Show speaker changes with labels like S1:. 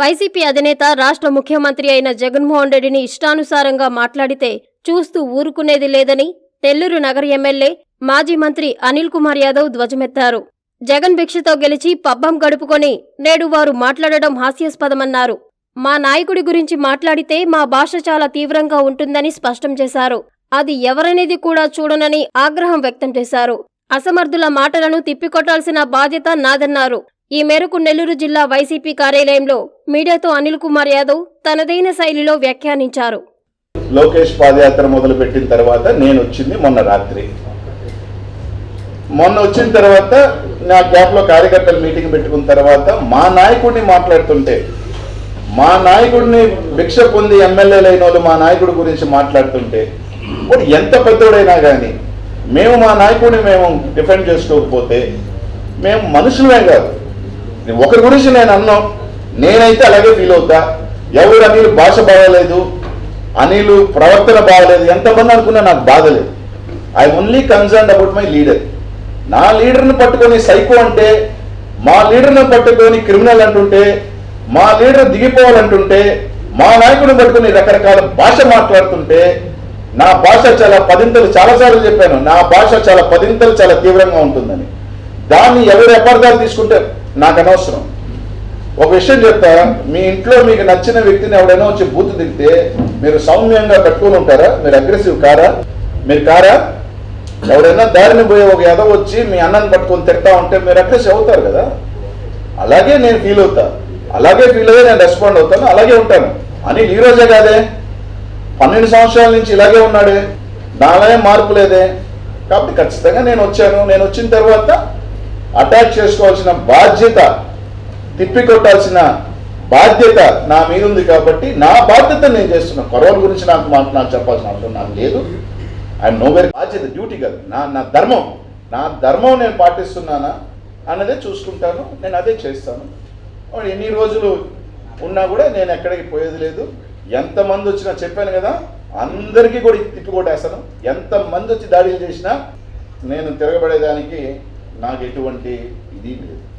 S1: YCP అధినేత రాష్ట్ర ముఖ్యమంత్రి అయిన జగన్మోహన్ రెడ్డిని ఇష్టానుసారంగా మాట్లాడితే చూస్తూ ఊరుకునేది లేదని నెల్లూరు నగర ఎమ్మెల్యే మాజీ మంత్రి అనిల్ కుమార్ యాదవ్ ధ్వజమెత్తారు. జగన్ భిక్షతో గెలిచి పబ్బం గడుపుకొని నేడు వారు మాట్లాడడం హాస్యాస్పదమన్నారు. మా నాయకుడి గురించి మాట్లాడితే మా భాష చాలా తీవ్రంగా ఉంటుందని స్పష్టం చేశారు. అది ఎవరనేది కూడా చూడనని ఆగ్రహం వ్యక్తం చేశారు. అసమర్థుల మాటలను తిప్పికొట్టాల్సిన బాధ్యత నాదన్నారు. ఈ మేరకు నెల్లూరు జిల్లా వైసీపీ కార్యాలయంలో మీడియాతో అనిల్ కుమార్ యాదవ్ తనదైన శైలిలో వ్యాఖ్యానించారు.
S2: లోకేష్ పాదయాత్ర మొదలు పెట్టిన తర్వాత నేను వచ్చింది మొన్న రాత్రి. మొన్న వచ్చిన తర్వాత నా గ్యాప్లో కార్యకర్తలు మీటింగ్ పెట్టుకున్న తర్వాత మా నాయకుడిని మాట్లాడుతుంటే మా నాయకుడిని భిక్ష పొంది ఎమ్మెల్యేలు అయిన వాళ్ళు మా నాయకుడి గురించి మాట్లాడుతుంటే ఎంత పెద్దోడైనా కానీ మేము మా నాయకుడిని మేము డిఫెండ్ చేసుకోకపోతే మేము మనుషులమే కాదు. ఒకరి గురించి నేను అన్నాం. నేనైతే అలాగే ఫీల్ అవుతా. ఎవరు అనిల్ భాష బాగలేదు అనిల్ ప్రవర్తన బాగలేదు ఎంతమంది అనుకున్నా నాకు బాధ లేదు. I only concern about my leader నా లీడర్ని పట్టుకొని సైకో అంటే మా లీడర్ని పట్టుకొని క్రిమినల్ అంటుంటే మా లీడర్ దిగిపోవాలంటుంటే మా నాయకుడిని పట్టుకొని రకరకాల భాష మాట్లాడుతుంటే నా భాష చాలా పదింతలు చాలాసార్లు చెప్పాను. నా భాష చాలా పదింతలు చాలా తీవ్రంగా ఉంటుందని. దాన్ని ఎవరు అపార్థాలు తీసుకుంటే నాకు అనవసరం. ఒక విషయం చెప్తా మీ ఇంట్లో మీకు నచ్చిన వ్యక్తిని ఎవడైనా వచ్చి బూత్ దిగితే మీరు సౌమ్యంగా కట్టుకొని ఉంటారా? మీరు అగ్రెసివ్ కారా? మీరు కారా? ఎవడైనా దారిని పోయే ఒక ఎదవ వచ్చి మీ అన్నని పట్టుకొని తిట్టా ఉంటే మీరు అగ్రెసివ్ అవుతారు కదా? అలాగే నేను ఫీల్ అవుతా. అలాగే ఫీల్ అయ్యి నేను రెస్పాండ్ అవుతాను అలాగే ఉంటాను. అని ఈ రోజే కాదే? పన్నెండు సంవత్సరాల నుంచి ఇలాగే ఉన్నాడే. నాలో మార్పు లేదే? కాబట్టి ఖచ్చితంగా నేను వచ్చాను. నేను వచ్చిన తర్వాత అటాక్ చేసుకోవాల్సిన బాధ్యత తిప్పికొట్టాల్సిన బాధ్యత నా మీద ఉంది కాబట్టి నా బాధ్యత నేను చేస్తున్నా కరోనా గురించి నాకు మాట నాకు చెప్పాల్సిన అవసరం నాకు లేదు. ఐఎమ్ నో వెరీ బాధ్యత డ్యూటీ కాదు. నా నా ధర్మం నా ధర్మం నేను పాటిస్తున్నానా అన్నదే చూసుకుంటాను. నేను అదే చేస్తాను. ఎన్ని రోజులు ఉన్నా కూడా నేను ఎక్కడికి పోయేది లేదు. ఎంతమంది వచ్చినా చెప్పాను కదా అందరికీ కూడా తిప్పి కొట్టేస్తాను ఎంతమంది వచ్చి దాడులు చేసినా నేను తిరగబడేదానికి నాకు ఎటువంటి ఇది లేదు.